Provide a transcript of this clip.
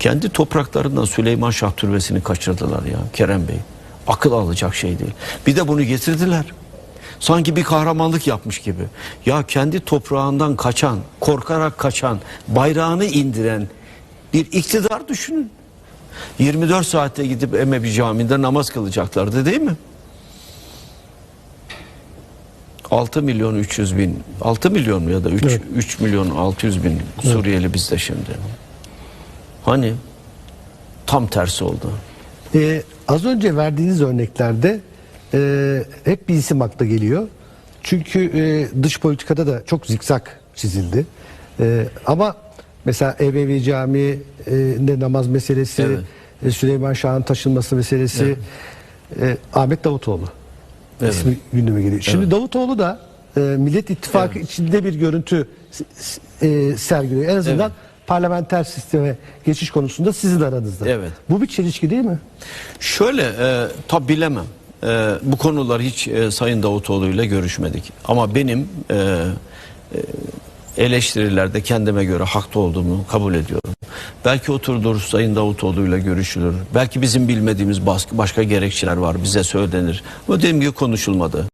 Kendi topraklarından Süleyman Şah Türbesi'ni kaçırdılar ya Kerem Bey. Akıl alacak şey değil. Bir de bunu getirdiler. Sanki bir kahramanlık yapmış gibi. Ya kendi toprağından kaçan, korkarak kaçan, bayrağını indiren bir iktidar düşünün. 24 saatte gidip Emevi Camii'nde namaz kılacaklardı değil mi? 6 milyon 300 bin 6 milyon mu ya da 3, Evet. 3 milyon 600 bin Suriyeli bizde şimdi. Hani tam tersi oldu. Ee, az önce verdiğiniz örneklerde e, hep bir isim akla geliyor. Çünkü e, dış politikada da çok zikzak çizildi. E, ama mesela Emevi Camii'nde namaz meselesi, Evet. e, Süleyman Şah'ın taşınması meselesi, e, Ahmet Davutoğlu Evet. ismi gündeme geliyor. Şimdi Davutoğlu da e, Millet İttifakı Evet. içinde bir görüntü e, sergiliyor. En azından Evet. Parlamenter sisteme geçiş konusunda sizin aranızda. Evet. Bu bir çelişki değil mi? Şöyle e, tabi bilemem. E, bu konular hiç e, Sayın Davutoğlu ile görüşmedik. Ama benim e, e, eleştirilerde kendime göre haklı olduğumu kabul ediyorum. Belki oturulur Sayın Davutoğlu ile görüşülür. Belki bizim bilmediğimiz başka gerekçeler var bize söylenir. Ama dediğim gibi konuşulmadı.